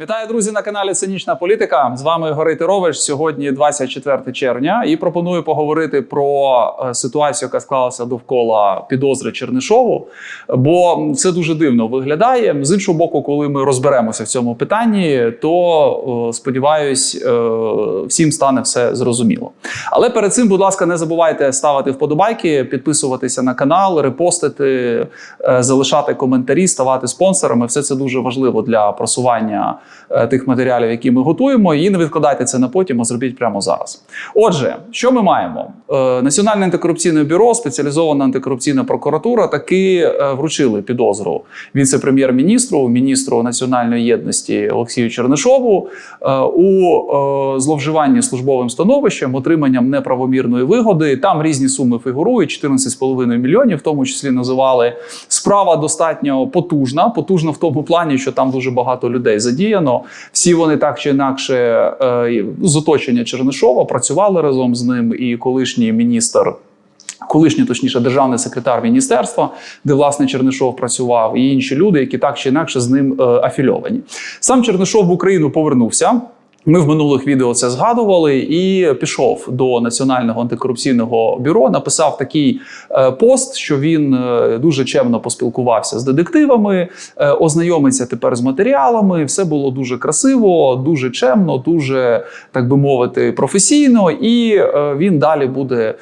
Вітаю, друзі, на каналі Цинічна політика. З вами Горий Тирович. Сьогодні 24 червня, і пропоную поговорити про е, ситуацію, яка склалася довкола підозри Чернишову. Бо це дуже дивно виглядає. З іншого боку, коли ми розберемося в цьому питанні, то е, сподіваюсь, е, всім стане все зрозуміло. Але перед цим, будь ласка, не забувайте ставити вподобайки, підписуватися на канал, репостити, залишати коментарі, ставати спонсорами. Все це дуже важливо для просування тих матеріалів, які ми готуємо. І не відкладайте це на потім, а зробіть прямо зараз. Отже, що ми маємо? Е, Національне антикорупційне бюро, спеціалізована антикорупційна прокуратура таки е, вручили підозру віце-прем'єр-міністру, міністру національної єдності Олексію Чернишову е, у е, зловживанні службовим становищем, отриманням неправомірної вигоди. Там різні суми фігурують 14,5 мільйонів, в тому числі називали справа достатньо потужна. Потужна в тому плані, що там дуже багато людей задіяно. Всі вони так чи інакше е, з оточення Чернишова працювали разом з ним, і колишній міністр. Колишній, точніше, державний секретар міністерства, де власне Чернишов працював, і інші люди, які так чи інакше з ним е, афільовані. Сам Чернишов в Україну повернувся. Ми в минулих відео це згадували і пішов до Національного антикорупційного бюро. Написав такий е, пост, що він е, дуже чемно поспілкувався з детективами, е, ознайомиться тепер з матеріалами. Все було дуже красиво, дуже чемно, дуже так би мовити, професійно. І він далі буде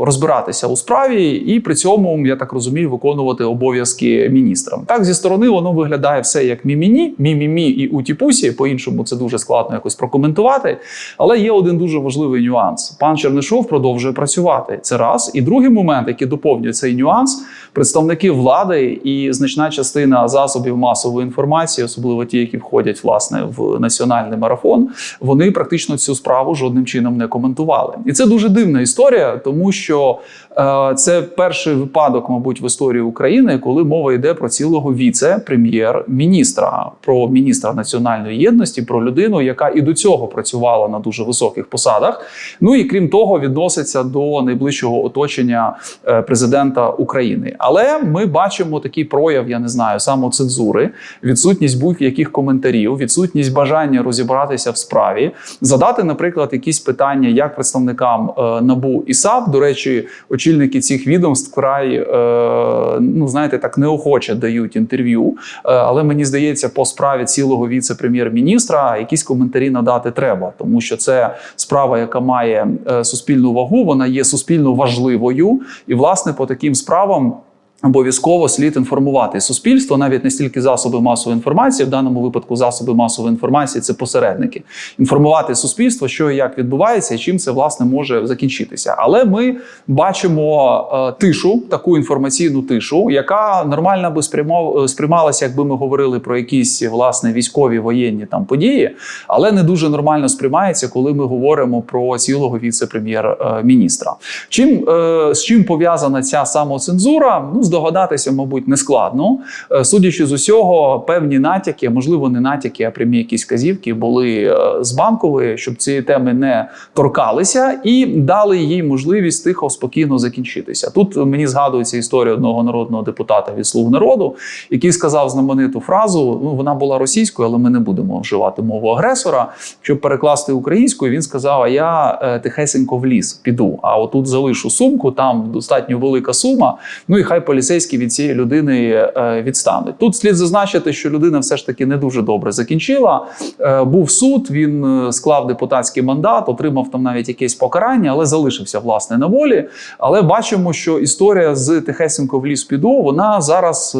розбиратися у справі, і при цьому я так розумію, виконувати обов'язки міністра. Так зі сторони воно виглядає все як міміні, мімімі і утіпусі. По іншому це дуже складно якось прокоментувати. Але є один дуже важливий нюанс. Пан Чернишов продовжує працювати. Це раз. І другий момент, який доповнює цей нюанс, представники влади і значна частина засобів масової інформації, особливо ті, які входять власне в національний марафон, вони практично цю справу жодним чином не коментували. І це дуже дивна історія, тому що е, це перший випадок, мабуть, в історії України, коли мова йде про цілого віце-прем'єр-міністра, про міністра національної єдності, про людину, яка і до цього працювала на дуже високих посадах. Ну і крім того, відноситься до найближчого оточення е, президента України. Але ми бачимо такий прояв, я не знаю, самоцензури, відсутність будь-яких коментарів, відсутність бажання розібратися в справі, задати, наприклад, якісь питання як представникам е, набу і САП. До речі, очільники цих відомств вкрай е, ну знаєте, так неохоче дають інтерв'ю. Е, але мені здається, по справі цілого віце-прем'єр-міністра якісь коментарі надати треба, тому що це справа, яка має е, суспільну вагу, вона є суспільно важливою, і власне по таким справам. Обов'язково слід інформувати суспільство, навіть не стільки засоби масової інформації, в даному випадку засоби масової інформації це посередники. Інформувати суспільство, що і як відбувається, і чим це власне може закінчитися. Але ми бачимо е, тишу, таку інформаційну тишу, яка нормально би спрямов- сприймалася, якби ми говорили про якісь власне військові воєнні там події, але не дуже нормально сприймається, коли ми говоримо про цілого віце-прем'єр-міністра. Чим е, з чим пов'язана ця самоцензура? Ну здогадатися, мабуть, не складно. Е, Судячи з усього, певні натяки, можливо, не натяки, а прямі якісь казівки були е, з банкової, щоб цієї теми не торкалися, і дали їй можливість тихо, спокійно закінчитися. Тут мені згадується історія одного народного депутата від слуг народу, який сказав знамениту фразу. Ну вона була російською, але ми не будемо вживати мову агресора. Щоб перекласти українською, він сказав: А я е, тихесенько в ліс піду. А отут залишу сумку, там достатньо велика сума. Ну і хай поліцейські від цієї людини е, відстануть. Тут слід зазначити, що людина все ж таки не дуже добре закінчила. Е, Був суд, він е, склав депутатський мандат, отримав там навіть якесь покарання, але залишився власне на волі. Але бачимо, що історія з Тихесенко в ліс піду, вона зараз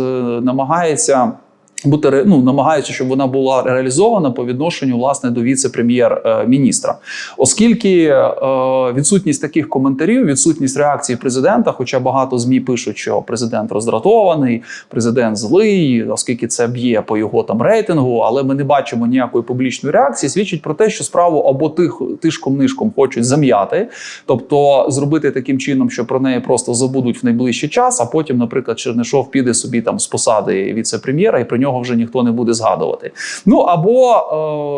намагається. Бути ну, намагаючи, щоб вона була реалізована по відношенню власне до віце-прем'єр-міністра, оскільки е, відсутність таких коментарів, відсутність реакції президента, хоча багато змі пишуть, що президент роздратований, президент злий, оскільки це б'є по його там рейтингу, але ми не бачимо ніякої публічної реакції, свідчить про те, що справу або тих тишком нишком хочуть зам'яти, тобто зробити таким чином, що про неї просто забудуть в найближчий час, а потім, наприклад, Чернишов піде собі там з посади віце-прем'єра, і про нього нього вже ніхто не буде згадувати. Ну або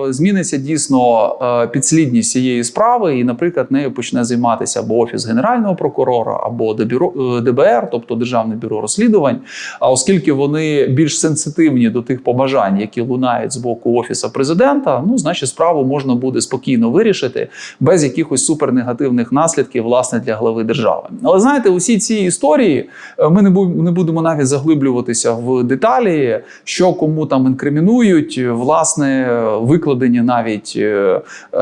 е, зміниться дійсно е, підслідність цієї справи, і, наприклад, нею почне займатися або офіс генерального прокурора, або ДБР, е, ДБР, тобто Державне бюро розслідувань. А оскільки вони більш сенситивні до тих побажань, які лунають з боку офіса президента, ну значить справу можна буде спокійно вирішити без якихось супернегативних наслідків власне для глави держави. Але знаєте, усі ці історії е, ми не будемо навіть заглиблюватися в деталі, що кому там інкримінують. Власне, викладені навіть е, е,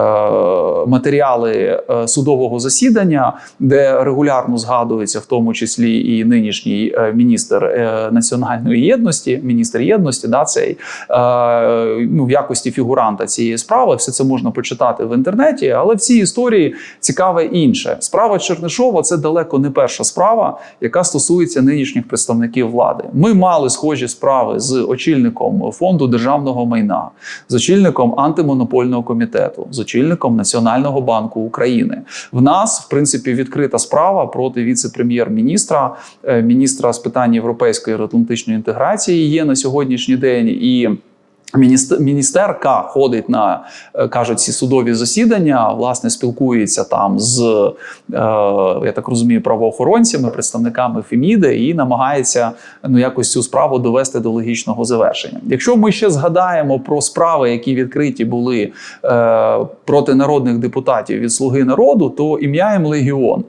матеріали е, судового засідання, де регулярно згадується, в тому числі і нинішній е, міністр національної єдності, міністр єдності, да, цей е, ну, в якості фігуранта цієї справи. Все це можна почитати в інтернеті, але в цій історії цікаве інше. Справа Чернишова це далеко не перша справа, яка стосується нинішніх представників влади. Ми мали схожі справи з очільником фонду державного майна, з очільником антимонопольного комітету, з очільником Національного банку України. В нас, в принципі, відкрита справа проти віце-прем'єр-міністра, е, міністра з питань європейської та атлантичної інтеграції є на сьогоднішній день і. Міністер, міністерка ходить на е, кажуть ці судові засідання, власне, спілкується там з е, я так розумію, правоохоронцями, представниками Феміди і намагається ну якось цю справу довести до логічного завершення. Якщо ми ще згадаємо про справи, які відкриті були е, проти народних депутатів від Слуги народу, то ім'я легіон.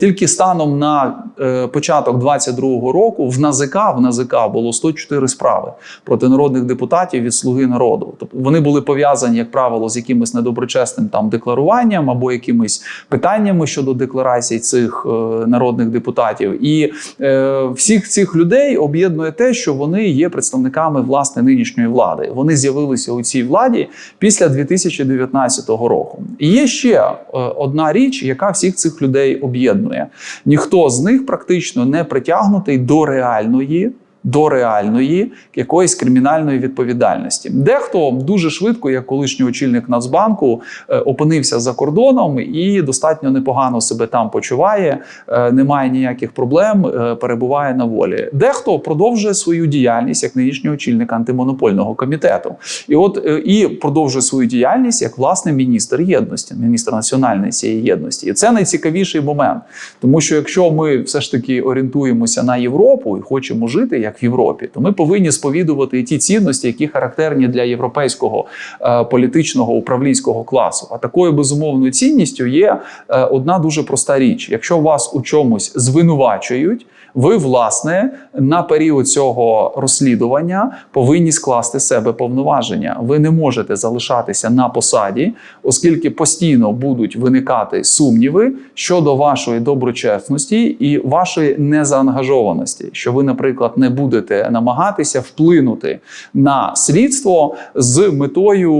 Тільки станом на початок 22-го року в НАЗК в НАЗК було 104 справи проти народних депутатів від Слуги народу. Тобто вони були пов'язані, як правило, з якимось недоброчесним там декларуванням або якимись питаннями щодо декларацій цих е, народних депутатів. І е, всіх цих людей об'єднує те, що вони є представниками власне нинішньої влади. Вони з'явилися у цій владі після 2019 року. І є ще е, одна річ, яка всіх цих людей об'єднує. Ніхто з них практично не притягнутий до реальної. До реальної якоїсь кримінальної відповідальності. Дехто дуже швидко, як колишній очільник Нацбанку, е, опинився за кордоном і достатньо непогано себе там почуває, е, немає ніяких проблем, е, перебуває на волі. Дехто продовжує свою діяльність як нинішній очільник антимонопольного комітету, і от і продовжує свою діяльність як власне міністр єдності, міністр національної цієї єдності. І це найцікавіший момент, тому що якщо ми все ж таки орієнтуємося на Європу і хочемо жити як в Європі, то ми повинні сповідувати ті цінності, які характерні для європейського е, політичного управлінського класу. А такою безумовною цінністю є е, одна дуже проста річ: якщо вас у чомусь звинувачують. Ви, власне, на період цього розслідування повинні скласти себе повноваження. Ви не можете залишатися на посаді, оскільки постійно будуть виникати сумніви щодо вашої доброчесності і вашої незаангажованості, що ви, наприклад, не будете намагатися вплинути на слідство з метою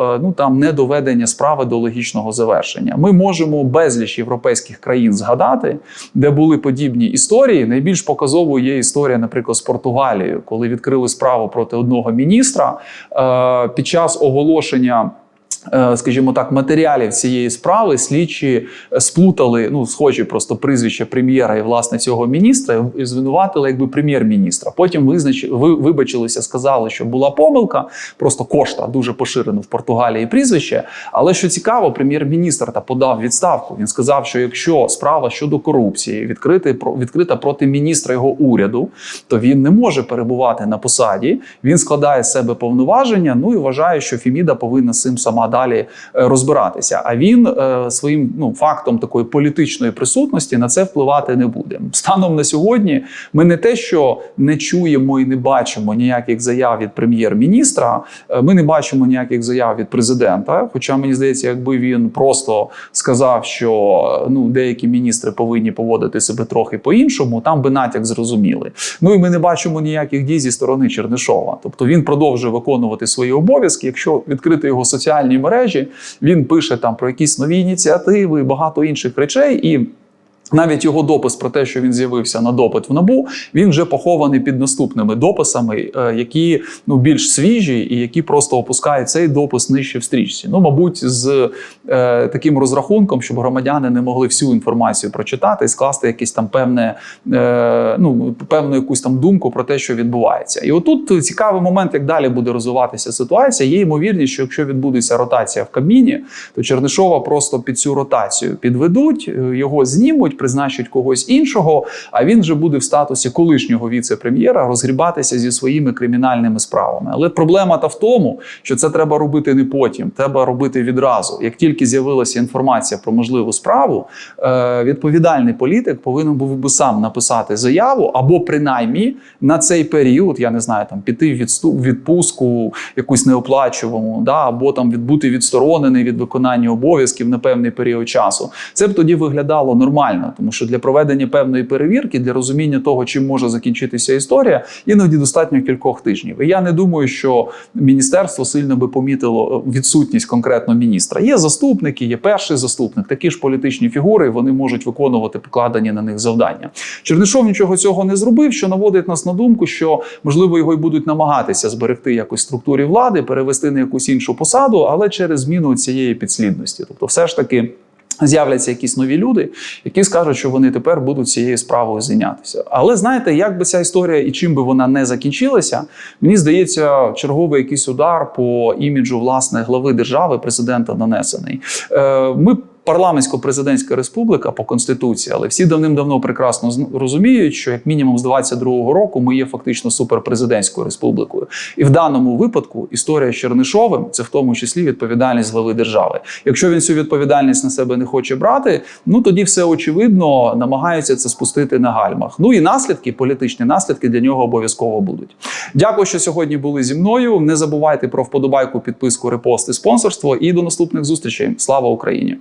е, ну там недоведення справи до логічного завершення. Ми можемо безліч європейських країн згадати, де були подібні історії. Найбільш показовою є історія, наприклад, з Португалією, коли відкрили справу проти одного міністра е, під час оголошення. Е, Скажімо так, матеріалів цієї справи слідчі е, сплутали ну схожі просто прізвище прем'єра і власне цього міністра і звинуватили якби прем'єр-міністра. Потім визнач... ви вибачилися, сказали, що була помилка. Просто кошта дуже поширено в Португалії прізвище. Але що цікаво, прем'єр-міністр та подав відставку. Він сказав, що якщо справа щодо корупції відкрита відкрита проти міністра його уряду, то він не може перебувати на посаді. Він складає з себе повноваження. Ну і вважає, що Фіміда повинна цим сама далі е, розбиратися. А він е, своїм ну фактом такої політичної присутності на це впливати не буде. Станом на сьогодні ми не те, що не чуємо і не бачимо ніяких заяв від прем'єр-міністра. е, Ми не бачимо ніяких заяв від президента. Хоча мені здається, якби він просто сказав, що ну деякі міністри повинні поводити себе трохи по-іншому, там би натяк зрозуміли. Ну і ми не бачимо ніяких дій зі сторони Чернишова. Тобто він продовжує виконувати свої обов'язки. Якщо відкрити його соціальні мережі, він пише там про якісь нові ініціативи багато інших речей і. Навіть його допис про те, що він з'явився на допит в набу, він вже похований під наступними дописами, е, які ну більш свіжі і які просто опускають цей допис нижче в стрічці. Ну, мабуть, з е, таким розрахунком, щоб громадяни не могли всю інформацію прочитати і скласти якесь там певне, е, ну певну якусь там думку про те, що відбувається. І отут цікавий момент, як далі буде розвиватися ситуація. Є ймовірність, що якщо відбудеться ротація в Кабміні, то Чернишова просто під цю ротацію підведуть, е, його знімуть, призначать когось іншого. А він вже буде в статусі колишнього віце-прем'єра розгрібатися зі своїми кримінальними справами. Але проблема та в тому, що це треба робити не потім, треба робити відразу. Як тільки з'явилася інформація про можливу справу, е, відповідальний політик повинен був би сам написати заяву або принаймні на цей період, я не знаю, там піти в відступ відпустку якусь неоплачуваному, да, або там від бути відсторонений від виконання обов'язків на певний період часу. Це б тоді виглядало нормально, тому що для проведення певної перевірки, для розуміння того, чим може закінчитися історія, іноді достатньо кількох тижнів. І я не думаю, що міністерство сильно би помітило е, відсутність конкретно міністра. Є заступники, є перший заступник, такі ж політичні фігури, вони можуть виконувати покладені на них завдання. Чернишов нічого цього не зробив, що наводить нас на думку, що можливо його й будуть намагатися зберегти якось структурі влади, перевести на якусь іншу посаду, але через зміну цієї підслідності. Тобто, все ж таки. З'являться якісь нові люди, які скажуть, що вони тепер будуть цією справою зайнятися. Але знаєте, як би ця історія і чим би вона не закінчилася, мені здається, черговий якийсь удар по іміджу власне глави держави, президента нанесений. Е, Ми парламентсько-президентська республіка по конституції, але всі давним-давно прекрасно розуміють, що як мінімум з 22-го року ми є фактично суперпрезидентською республікою. І в даному випадку історія з Чернишовим це в тому числі відповідальність глави держави. Якщо він цю відповідальність на себе не хоче брати, ну тоді все очевидно намагаються це спустити на гальмах. Ну і наслідки, політичні наслідки для нього обов'язково будуть. Дякую, що сьогодні були зі мною. Не забувайте про вподобайку, підписку, репост і спонсорство. І до наступних зустрічей. Слава Україні!